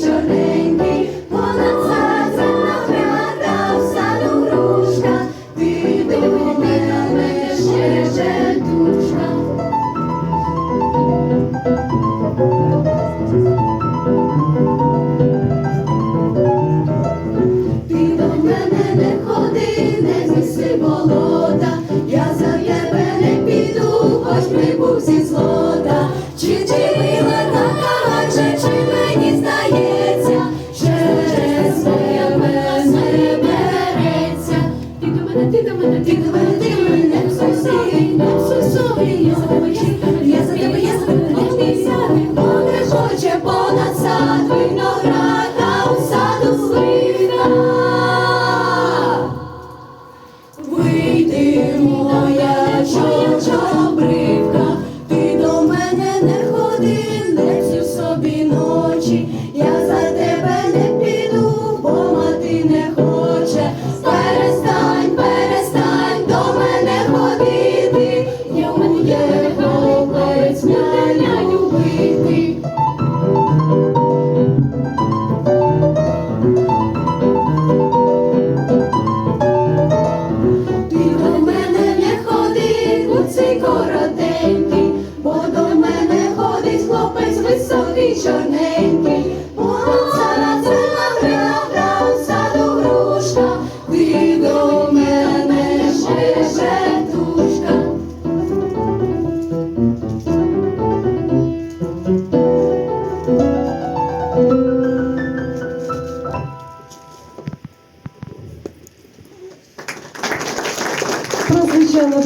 чорненький, понад царцем наглядав в саду ти до мене ще жедушка. Ти до мене не ходи, не зніси болота, я за тебе не піду, хоч ми був зі зло. Tigamana, tigamana, tigamana, tigamana, I'm so sorry, I'm so sorry, I'm такий чорненький, зараз вина грав саду грушка, ти до мене шежетушка. Прозвучало